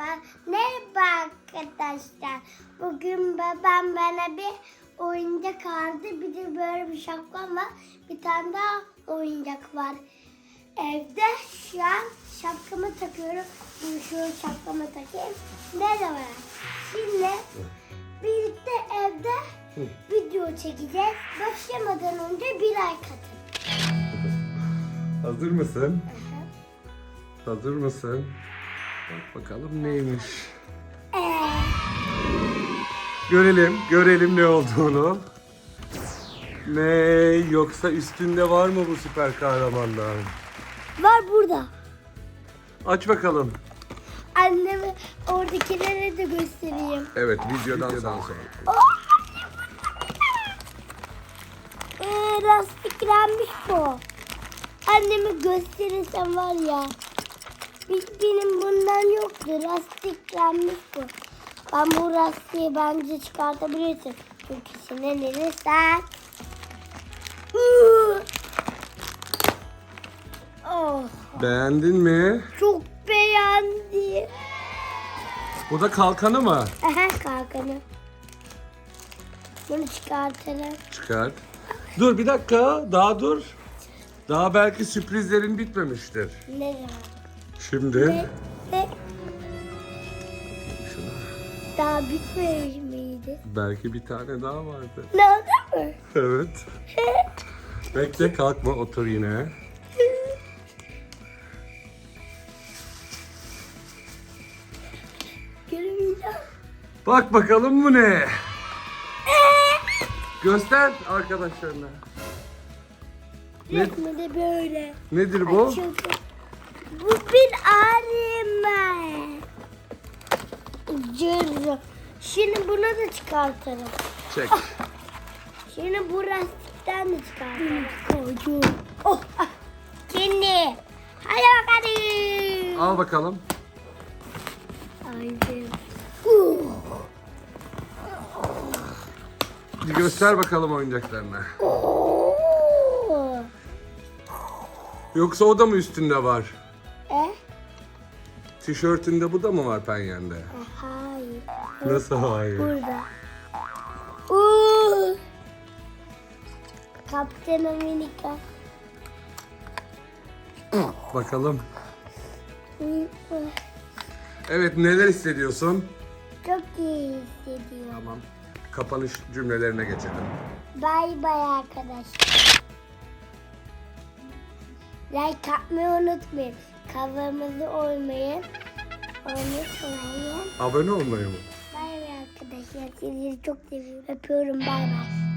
Ben, merhaba arkadaşlar. Bugün babam bana bir oyuncak aldı. Bir de böyle bir şapkam var. Bir tane daha oyuncak var. Evde şu an şapkamı takıyorum. Şimdi şu şapkamı takayım. Merhaba. Şimdi birlikte evde video çekeceğiz. Başlamadan önce bir like atın. Hazır mısın? Hazır mısın? Bak bakalım neymiş. Görelim, görelim ne olduğunu. Ne yoksa üstünde var mı bu süper kahramandan? var burada. Aç bakalım. Anneme oradakilere de göstereyim. Evet, videodan, sonra. Ee, lastiklenmiş bu. Anneme gösterirsem var ya. Biz- Benim bundan yoktu. Lastiklenmiş bu. Ben bu lastiği bence çıkartabilirsin. Çünkü sinirlenirsen. Hı. Oh, Beğendin mi? çok beğendim. Bu da kalkanı mı? Aha kalkanı. Bunu çıkartalım. Çıkart. Dur bir dakika, daha dur. Daha belki sürprizlerin bitmemiştir. Ne zaman? Şimdi daha bitmemiş miydi? belki bir tane daha vardı. Ne oldu mu? Evet. Bekle kalkma otur yine. Görmeyeceğim. Bak bakalım bu ne? Göster arkadaşlarına. Ne, Yok mu böyle? nedir bu? Açıldı. Bu bir Cırrı. Şimdi bunu da çıkartalım. Çek. Şimdi bu lastikten de çıkartalım. Kocu. Oh. ah. Şimdi. Hadi bakalım. Al bakalım. Haydi. Bir göster bakalım oyuncaklarını. Oo. Yoksa o da mı üstünde var? E? Tişörtünde bu da mı var penyende? Hayır. Nasıl hayır? Burada. Oo. Kaptan Amerika. Bakalım. Evet neler hissediyorsun? Çok iyi hissediyorum. Tamam. Kapanış cümlelerine geçelim. Bay bay arkadaşlar. Like atmayı unutmayın. Kanalımızı olmayın. Abone olmayı mı? Bay bay arkadaşlar. Sizleri çok seviyorum. Öpüyorum. Bay bay.